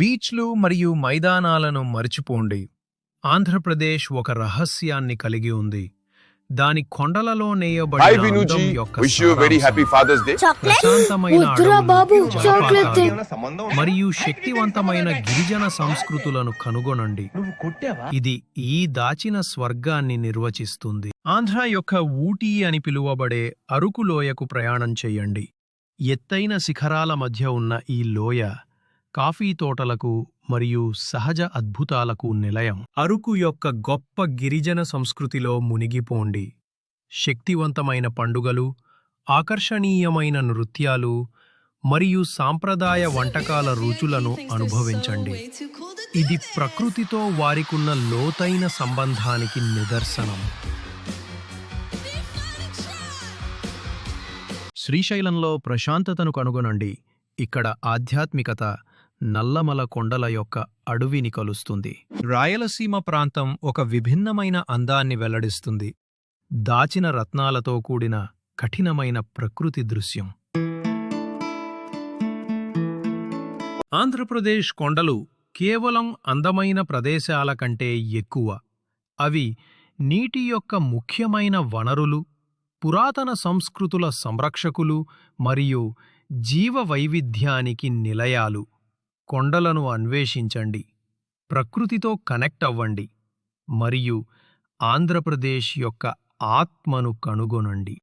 బీచ్లు మరియు మైదానాలను మరిచిపోండి. ఆంధ్రప్రదేశ్ ఒక రహస్యాన్ని కలిగి ఉంది. దాని కొండలలో మరియు శక్తివంతమైన గిరిజన సంస్కృతులను కనుగొనండి. ఇది ఈ దాచిన స్వర్గాన్ని నిర్వచిస్తుంది. ఆంధ్ర యొక్క ఊటీ అని పిలువబడే అరకు లోయకు ప్రయాణం చెయ్యండి ఎత్తైన శిఖరాల మధ్య ఉన్న ఈ లోయ కాఫీ తోటలకు మరియు సహజ అద్భుతాలకు నిలయం. అరుకు యొక్క గొప్ప గిరిజన సంస్కృతిలో మునిగిపోండి. శక్తివంతమైన పండుగలు ఆకర్షణీయమైన నృత్యాలు మరియు సాంప్రదాయ వంటకాల రుచులను అనుభవించండి. ఇది ప్రకృతితో వారికున్న లోతైన సంబంధానికి నిదర్శనం. శ్రీశైలంలో ప్రశాంతతను కనుగొనండి. ఇక్కడ ఆధ్యాత్మికత నల్లమల కొండల యొక్క అడవిని కలుస్తుంది. రాయలసీమ ప్రాంతం ఒక విభిన్నమైన అందాన్ని వెల్లడిస్తుంది. దాచిన రత్నాలతో కూడిన కఠినమైన ప్రకృతి దృశ్యం. ఆంధ్రప్రదేశ్ కొండలు కేవలం అందమైన ప్రదేశాల కంటే ఎక్కువ. అవి నీటి యొక్క ముఖ్యమైన వనరులు పురాతన సంస్కృతుల సంరక్షకులు మరియు జీవ వైవిధ్యానికి నిలయాలు. కొండలను అన్వేషించండి. ప్రకృతితో కనెక్ట్ అవ్వండి. మరియు ఆంధ్రప్రదేశ్ యొక్క ఆత్మను కనుగొనండి.